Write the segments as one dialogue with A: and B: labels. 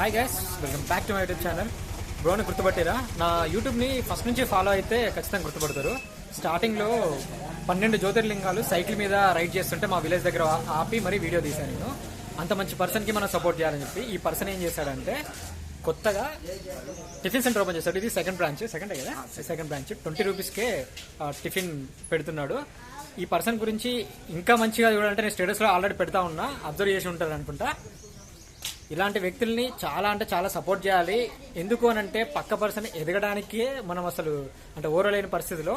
A: Hi guys welcome back to my YouTube channel బ్రోని గుర్తుపట్టిరా నా యూట్యూబ్ని ఫస్ట్ నుంచి ఫాలో అయితే ఖచ్చితంగా గుర్తుపడతారు. స్టార్టింగ్లో పన్నెండు జ్యోతిర్లింగాలు సైకిల్ మీద రైడ్ చేస్తుంటే మా విలేజ్ దగ్గర ఆపి మరీ వీడియో తీశాను నేను. అంత మంచి పర్సన్కి మనం సపోర్ట్ చేయాలని చెప్పి ఈ పర్సన్ ఏం చేశాడంటే కొత్తగా టిఫిన్ సెంటర్ ఓపెన్ చేశాడు. ఇది సెకండ్ బ్రాంచ్ సెకండ్ కదా? సెకండ్ బ్రాంచ్ ట్వంటీ రూపీస్కే టిఫిన్ పెడుతున్నాడు. ఈ పర్సన్ గురించి ఇంకా మంచిగా చూడాలంటే నేను స్టేటస్లో ఆల్రెడీ పెడతా ఉన్నా అబ్జర్వ్ చేసి ఉంటారు అనుకుంటా. ఇలాంటి వ్యక్తుల్ని చాలా అంటే చాలా సపోర్ట్ చేయాలి. ఎందుకు అని అంటే పక్క పర్సన్ ఎదగడానికే మనం అసలు అంటే ఓరలేని పరిస్థితిలో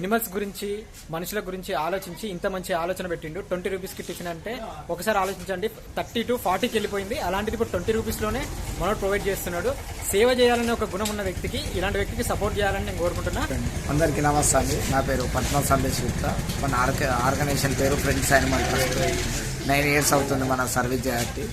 A: ఎనిమల్స్ గురించి మనుషుల గురించి ఆలోచించి ఇంత మంచి ఆలోచన పెట్టిండు. ట్వంటీ రూపీస్కి టిఫిన్ అంటే ఒకసారి ఆలోచించండి. థర్టీ టు ఫార్టీకి వెళ్ళిపోయింది. అలాంటిది ఇప్పుడు ట్వంటీ రూపీస్లోనే మనం ప్రొవైడ్ చేస్తున్నాడు. సేవ చేయాలనే ఒక గుణం ఉన్న వ్యక్తికి ఇలాంటి వ్యక్తికి సపోర్ట్ చేయాలని నేను కోరుకుంటున్నా.
B: అందరికీ నమస్తే నా పేరు పద్మ సందేశ్ గుప్తా. మన ఆర్గనైజేషన్ పేరు friends animal trust. Nine years అవుతుంది మన సర్వీస్ చేయబట్టి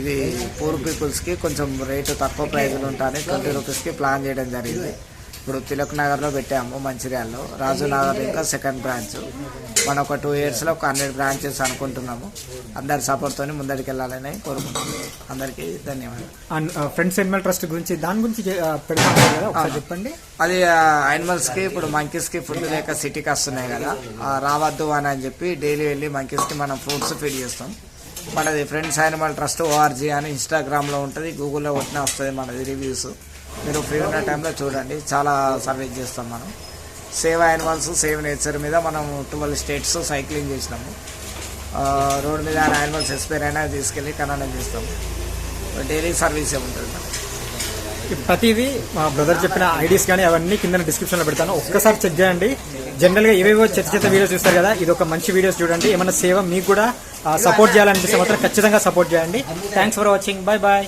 B: ఇది పూర్ పీపుల్స్కి కొంచెం రేటు తక్కువ ప్రైజ్లు ఉంటాయని ట్వంటీ రూపీస్కి ప్లాన్ చేయడం జరిగింది. ఇప్పుడు తిలక్ నగర్లో పెట్టాము మంచిర్యాలలో. రాజు నగర్ ఇంకా సెకండ్ బ్రాంచ్ మనం ఒక టూ ఇయర్స్లో ఒక హండ్రెడ్ బ్రాంచెస్ అనుకుంటున్నాము. అందరి సపోర్ట్తో ముందరికి వెళ్ళాలని కోరుకుంటున్నాము. అందరికీ ధన్యవాదాలు.
A: అండ్ ఫ్రెండ్స్ ఎనిమల్ ట్రస్ట్ గురించి దాని గురించి ఒకసారి చెప్పండి.
B: అది యానిమల్స్కి ఇప్పుడు మంకీస్కి ఫుడ్ లేక సిటీకి వస్తున్నాయి కదా. రావద్దు అని అని చెప్పి డైలీ వెళ్ళి మంకీస్కి మనం ఫ్రూట్స్ ఫీడ్ చేస్తాం. మనది ఫ్రెండ్స్ యానిమల్ ట్రస్ట్ ఓఆర్జీ అని ఇన్స్టాగ్రామ్లో ఉంటుంది గూగుల్లో కొట్టినా వస్తుంది మనది రివ్యూస్ మీరు ఫ్రీ ఉన్న టైంలో చూడండి చాలా సర్వీస్ చేస్తాం మనం. సేవ్ యానిమల్స్ సేవ్ నేచర్ మీద మనం ట్వెల్వ్ స్టేట్స్ సైక్లింగ్ చేసినాము. రోడ్ మీద యానిమల్స్ ఎక్స్పైర్ అయినా తీసుకెళ్ళి కనడం చేస్తాము డైలీ సర్వీసే ఉంటుంది మనకి.
A: ప్రతిదీ మా బ్రదర్ చెప్పిన ఐడీస్ కానీ అవన్నీ కింద డిస్క్రిప్షన్లో పెడతాను. ఒక్కసారి చెక్ చేయండి. జనరల్గా ఏవేవో చెత్త చెత్త వీడియోస్ చూస్తారు కదా ఇది ఒక మంచి వీడియోస్ చూడండి. ఏమైనా సేవ మీకు కూడా సపోర్ట్ చేయాలనిపిస్తే మాత్రం ఖచ్చితంగా సపోర్ట్ చేయండి. Thanks for watching bye bye